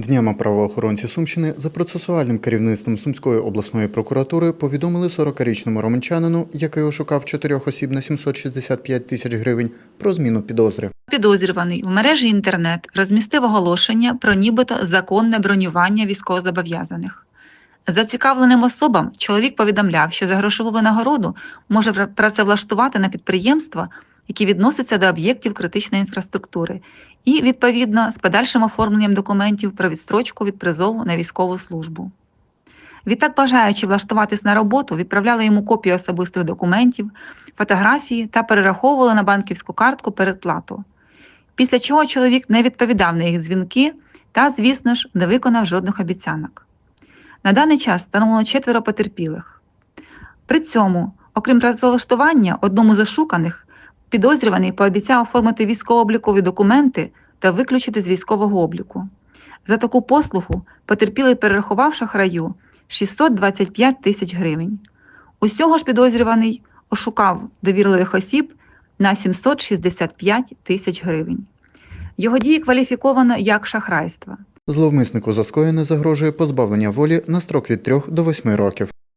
Днями правоохоронці Сумщини за процесуальним керівництвом Сумської обласної прокуратури повідомили 40-річному романчанину, який ошукав чотирьох осіб на 765 тисяч гривень, про зміну підозри. Підозрюваний в мережі інтернет розмістив оголошення про нібито законне бронювання військовозобов'язаних. Зацікавленим особам чоловік повідомляв, що за грошову винагороду може пра- працевлаштувати на підприємства, які відносяться до об'єктів критичної інфраструктури, і, відповідно, з подальшим оформленням документів про відстрочку від призову на військову службу. Відтак, бажаючи влаштуватись на роботу, відправляли йому копії особистих документів, фотографії та перераховували на банківську картку передплату. Після чого чоловік не відповідав на їх дзвінки та, звісно ж, не виконав жодних обіцянок. На даний час встановлено четверо потерпілих. При цьому, окрім працевлаштування, одному з ошуканих підозрюваний пообіцяв оформити військово-облікові документи та виключити з військового обліку. За таку послугу потерпілий перерахував шахраю 625 тисяч гривень. Усього ж підозрюваний ошукав довірливих осіб на 765 тисяч гривень. Його дії кваліфіковано як шахрайство. Зловмиснику за скоєне загрожує позбавлення волі на строк від 3 до 8 років.